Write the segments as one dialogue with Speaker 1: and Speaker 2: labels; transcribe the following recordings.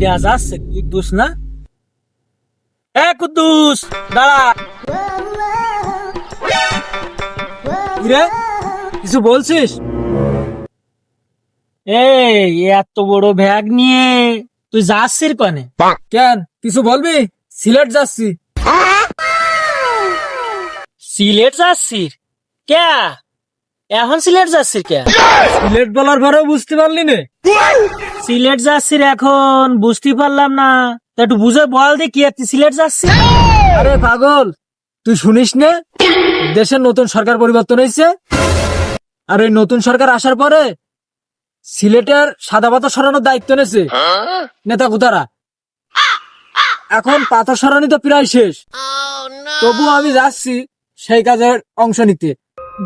Speaker 1: কিরা যাচ্ছে কুদ্দুস, না? এ কুদ্দুস, দাঁড়া।
Speaker 2: কিরে, কিছু বলছিস?
Speaker 1: এই এত বড় ব্যাগ নিয়ে তুই যাচ্ছিস কনে?
Speaker 2: কেন, কিছু বলবি? সিলেট যাচ্ছি।
Speaker 1: সিলেট যাচ্ছিস? কে এখন সিলেট যাচ্ছিস কে?
Speaker 2: সিলেট বলার পরেও বুঝতে পারলি নে?
Speaker 1: সিলেট যাচ্ছিস এখন বুঝতে পারলাম না। তা একটু বুঝে বল দে কি আর তুই সিলেট যাচ্ছিস
Speaker 2: আরে পাগল তুই শুনিস নে? দেশের নতুন সরকার পরিবর্তন হয়েছে আর ওই নতুন সরকার আসার পরে সিলেটের সাদা পাথর সরানোর দায়িত্ব নেছে নেতা কুতারা এখন পাথর সরানি তো প্রায় শেষ। তবু আমি যাচ্ছি সেই কাজের অংশ নিতে।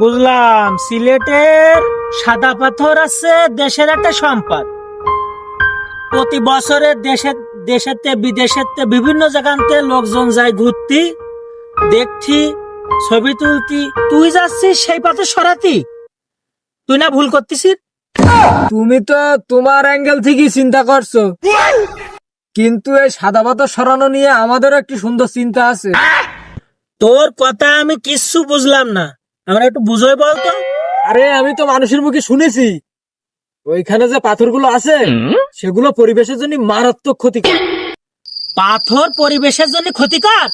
Speaker 1: বুঝলাম সিলেটের সাদা পাথর আছে দেশের একটা সম্পদ। প্রতি বছরে দেশের দেশেতে বিদেশেতে বিভিন্ন জায়গাতে লোকজন যায় ঘুরতি দেখছি ছবি তুলতি। তুই যাচ্ছিস সেই পাথর সরাতি। তুই না ভুল করতেছিস?
Speaker 2: তুমি তো তোমার অ্যাঙ্গেল থেকেই চিন্তা করছ। কিন্তু এই সাদা পাথর সরানো নিয়ে আমাদেরও একটি সুন্দর চিন্তা আছে।
Speaker 1: তোর কথা আমি কিচ্ছু বুঝলাম না। আমরা একটু বুঝোই বলতো?
Speaker 2: আরে আমি তো মানুষের মুখে শুনেছি। ওইখানে যে পাথরগুলো আছে সেগুলো পরিবেশের জন্য মারাত্মক ক্ষতিকর।
Speaker 1: পাথর পরিবেশের জন্য ক্ষতিকর?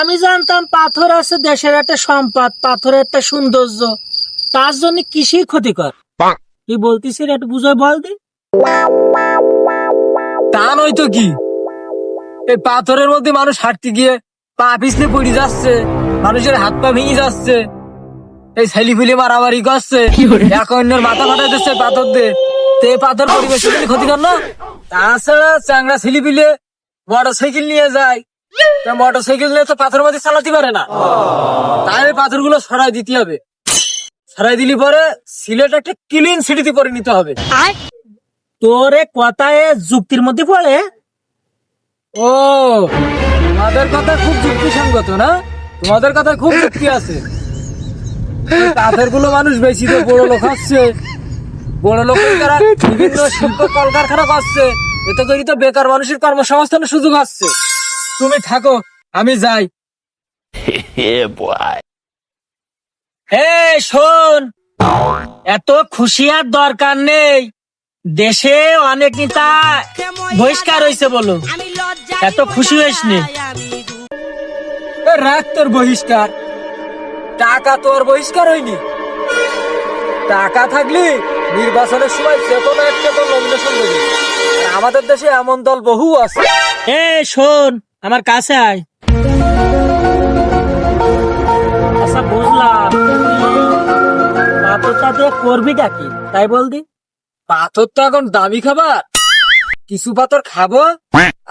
Speaker 1: আমি জানতাম পাথর আছে দেশের একটা সম্পদ পাথরের একটা সৌন্দর্য। তার জন্য কৃষির ক্ষতিকর। তুই বলতিস একটু বুঝাই বল দি।
Speaker 2: তা নয় তো কি? এই পাথরের মধ্যে মানুষ হাঁটতে গিয়ে পা পিছলে পড়ে যাচ্ছে মানুষের হাত পা ভেঙে যাচ্ছে। এই ছেলি ফুলি মারামারি করছে। এক অন্যের মাথা ফাটা দিচ্ছে পাথর দিয়ে। তো পাথর পরিবেশের জন্য ক্ষতিকর না? তাছাড়া চাংড়া ছেলি পিলে মোটর সাইকেল নিয়ে যায়। মোটর সাইকেল নিয়ে তো পাথর মধ্যে চালাতে পারে না। তাই এই পাথরগুলো সরাই দিতে হবে। সরাই দিলি পরে সিলেট একটা ক্লিন সিটিতে পরিণত হবে।
Speaker 1: তোর কথায় যুক্তির মধ্যে পড়ে?
Speaker 2: ও তোমাদের কথা খুব যুক্তিসঙ্গত না? তোমাদের কথা খুব যুক্তি আছে। কাঠেরগুলো মানুষ বেশি তো বড় লোক হচ্ছে বড় লোক তারা বিভিন্ন শিল্প কলকারখানা করছে এতে করে তো বেকার মানুষের কর্মসংস্থানের সুযোগ আসছে। তুমি থাকো আমি যাই।
Speaker 1: হে শোন। এত খুশি আর দরকার নেই। দেশে অনেক নেতা বহিষ্কার হয়েছে বলো এত খুশি হইস নি।
Speaker 2: রাখ তোর বহিষ্কার। টাকা তোর বহিষ্কার হয়নি। টাকা থাকলে নির্বাচনের সময় যে কোনো একটা তো নমিনেশন দেবে। আমাদের দেশে এমন দল বহু আছে।
Speaker 1: এ শোন আমার কাছে আয়। আচ্ছা বুঝলাম। পাথরটা দিয়ে করবি কি? তাই বল দি
Speaker 2: পাথর তো এখন দামি খাবার। কিছু পাথর খাব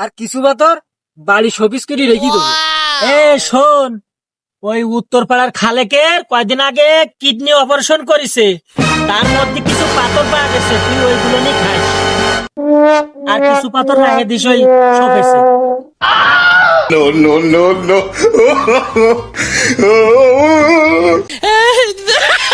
Speaker 2: আর কিছু পাথর বাড়ি সবিস করে রেখে দেবো।
Speaker 1: এ শোন ওই উত্তরপাড়ার খালেকের কয়দিন আগে কিডনি অপারেশন করেছে। তার মধ্যে কিছু পাথর পাওয়া গেছে তুই ওইগুলো নিয়ে খাস। আর কিছু পাথর রাখে দিস ওই সফেছে।
Speaker 3: No, no, no, no.